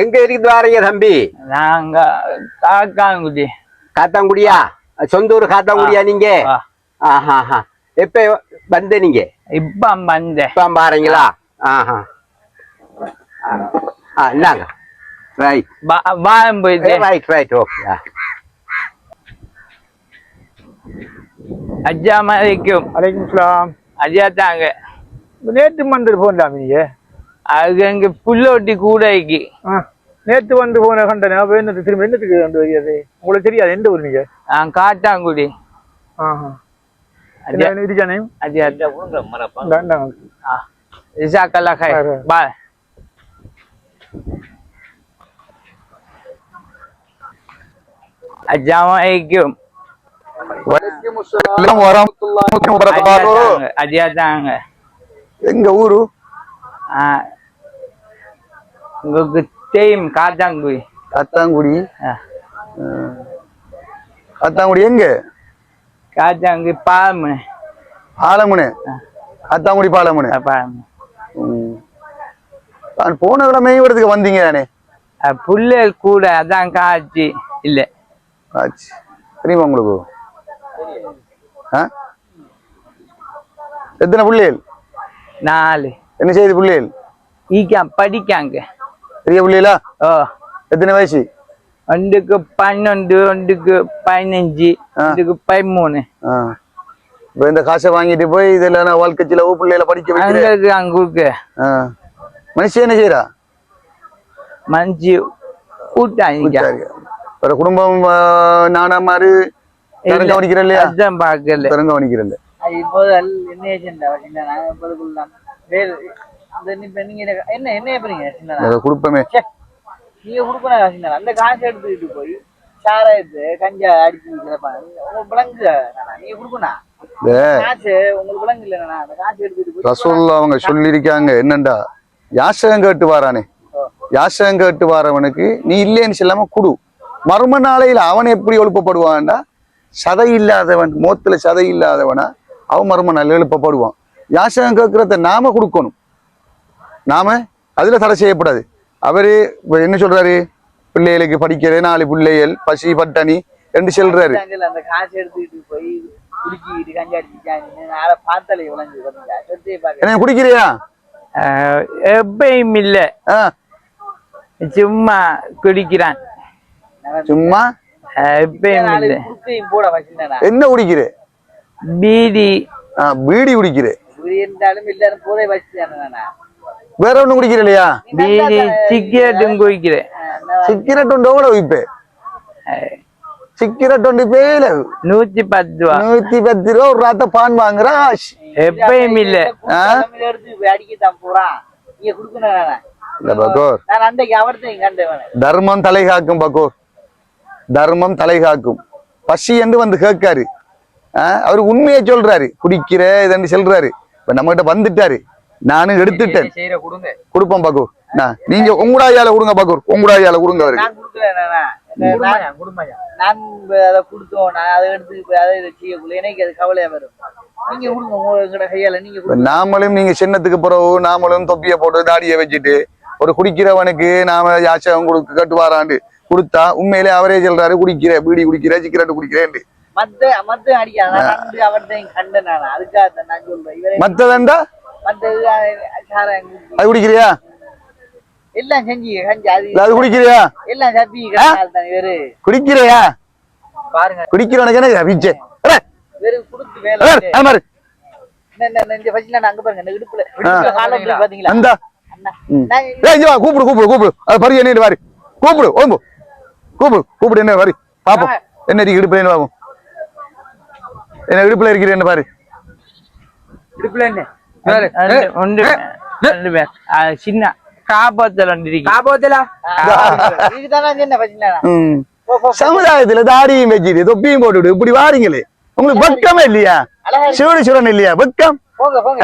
எங்க இருந்து வாரீங்க தம்பி? நாங்க காக்காங்குடி காத்தாங்குடியா? சொந்த ஊர் காத்தாங்குடியா நீங்க. எப்ப வந்த நீங்க? இப்ப வந்தேன் இப்ப பாருங்களா ஆஹா. இந்தாங்க. ரைட் வாரம் போயிட்டு. ரைட் ரைட் ஓகே அஜா மலைக்கும் அலைக்கும் சலாம் அஜா தாங்க. நேற்று வந்து போன்டாம நீங்க? அது அங்க புல்லோட்டி கூடைக்கு. ஆ, நேற்று வந்து போன கண்டனே அப்ப என்னது திரும்ப என்னத்துக்கு வந்து வரியாது உங்களுக்கு தெரியாது எந்த ஊர் நீங்க? நான் காட்டாங்குடி. என்ன எங்க ஊரு? காட்டாங்குடி காத்தாங்குடி. ஆ. காத்தாங்குடி எங்க? காட்டாங்குடி பாலமு பாலமுனு? காத்தாங்குடி பாலமுனு? பாலமு ம். நான் போன கிழமை இடத்துக்கு வந்தீங்க தானே? புல்லல் கூட அதான் காட்சி. இல்ல. ஆச்சு தெரியுமா உங்களுக்கு? ஆ? எத்தனை பிள்ளைகள் நாலு. என்ன செய்யுது பிள்ளைகள் ஈக்கா படிக்காங்க. பெரிய பிள்ளைகளா ஓ எத்தனை வயசு? ஒன்றுக்கு பன்னெண்டு ஒன்றுக்கு பதினஞ்சு ஒன்றுக்கு பதிமூணு. ஆ. இப்ப இந்த காசை வாங்கிட்டு போய் இதுல நான் வாழ்க்கை செலவு பிள்ளைகளை படிக்க வைக்கிறேன் ஆ. மனுஷன் என்ன செய்யறா மஞ்சு கூட்டாங்க. வேற குடும்பம் ஆ, நானா மாதிரி யாரும் கவனிக்கிறேன் இல்லையா? அதான் பார்க்கல. கவனிக்கிறேன் இப்போது என்ன இப்ப நீங்க என்ன என்ன எப்படிங்க சின்ன அதை கொடுப்பமே. நீங்க சின்ன அந்த காசு எடுத்துக்கிட்டு போய் சாராயத்து கஞ்சா அடிச்சு கிடப்பாங்க உங்களுக்கு விளங்கு நீங்க கொடுக்கணும் இந்த காசு உங்களுக்கு விளங்கு இல்லைண்ணா அந்த காசு ரசூல்லா அவங்க சொல்லியிருக்காங்க. என்னண்டா? யாசகம் கேட்டு வாரானே. யாசகம் கேட்டு வாரவனுக்கு நீ இல்லைன்னு சொல்லாம குடு. மர்ம நாளையில அவன் எப்படி எழுப்பப்படுவான்டா சதை இல்லாதவன் மோத்துல சதை இல்லாதவனா அவன் மர்ம நாளையில் எழுப்பப்படுவான். யாசகம் கேட்கறத நாம கொடுக்கணும். நாம அதுல தடை செய்யப்படாது. அவரு என்ன சொல்றாரு? பிள்ளைகளுக்கு படிக்கிற நாலு பிள்ளைகள் பசி பட்டணி என்று சொல்றாரு. அங்கல அந்த காசு எடுத்துக்கிட்டு போய் குடிக்கிட்டு கஞ்சா அடிச்சுட்டாங்க நாளை பார்த்தாலே விளங்கு பாத்தீங்களா சத்தியை பார்க்க என்ன குடிக்கிறியா? அஹ், எப்பயும் இல்ல. சும்மா குடிக்கிறான். சும்மா? எப்பயும் இல்ல. போட வச்சிருந்தேன் என்ன குடிக்கிற? பீடி. பீடி குடிக்கிற. இருந்தாலும் எல்லாரும் போதை வச்சுட்டேன் வேற ஒண்ணும் குடிக்கிற இல்லையா பீடி சிகரெட்டும் குடிக்கிறேன். சிகரெட் ஒன்று எவ்வளவு இப்ப சிகரெட் ஒன்று பேல நூத்தி பத்து ரூபா. நூத்தி பத்து ரூபா ஒரு ராத்த பான் வாங்குறா. எப்பயும் இல்ல. இல்ல தர்மம் தலை காக்கும் பகோர். தர்மம் தலை காக்கும். பசி என்று வந்து கேட்காரு. ஆ, அவரு உண்மையை சொல்றாரு. குடிக்கிற இதன்னு சொல்றாரு. இப்ப நம்ம கிட்ட வந்துட்டாரு. நானும் எடுத்துட்டேன். கொடுப்போம் நான் நீங்க உங்குடாயால கொடுங்க பகூர் உங்குடாயால கொடுங்க அவருக்கு. நான் அதை கொடுத்தோம் நான் அதை எடுத்து போய் அதை செய்யக்குள்ள எனக்கு அது கவலையா வரும். உங்களோட நாமளும் நீங்க சின்னத்துக்கு பிறகு நாமளும் தொப்பிய போட்டு தாடியை வச்சுட்டு ஒரு குடிக்கிறவனுக்கு நாம யாச்சகம் கொடுக்க கட்டுவாராண்டு. கொடுத்தா உண்மையிலே அவரே சொல்றாரு குடிக்கிற பீடி குடிக்கிற சிகரெட் குடிக்கிறேன் மத்த மத்த அடிக்காத. நான் அன்று அவர்த்தையும் கண்டேன் நான். அதுக்காக நான் சொல்றேன். மத்த அது குடிக்கிறியா? எல்லாம் செஞ்சு கஞ்சி அது. இல்ல அது குடிக்கிறியா? எல்லாம் சப்பி இவரு. குடிக்கிறியா? பாருங்க. குடிக்கிறவனுக்கு என்ன பிச்சை அடே, இவரு கொடுத்து வேலை இடுப்புல. இடுப்புல கூப்பிடு கூப்பிடு கூப்பிடு. அது பரி என்ன வாரு கூப்பிடு ஓம்பு. கூப்பிடு கூப்பிடு என்ன வாரு பாப்போம். என்ன இருக்கு இடுப்புல என்ன பாப்போம்? என்ன இடுப்புல பாரு ஒன்று ரெண்டு பேர் அஹ், சின்ன பசில ம். சமுதாயத்துல தாடியும் வச்சுட்டு தொப்பியும் போட்டுட்டு இப்படி வாரீங்களே. உங்களுக்கு வெக்கமே இல்லையா? சிவனி சிவன் இல்லையா? வெக்கம். போங்க போங்க.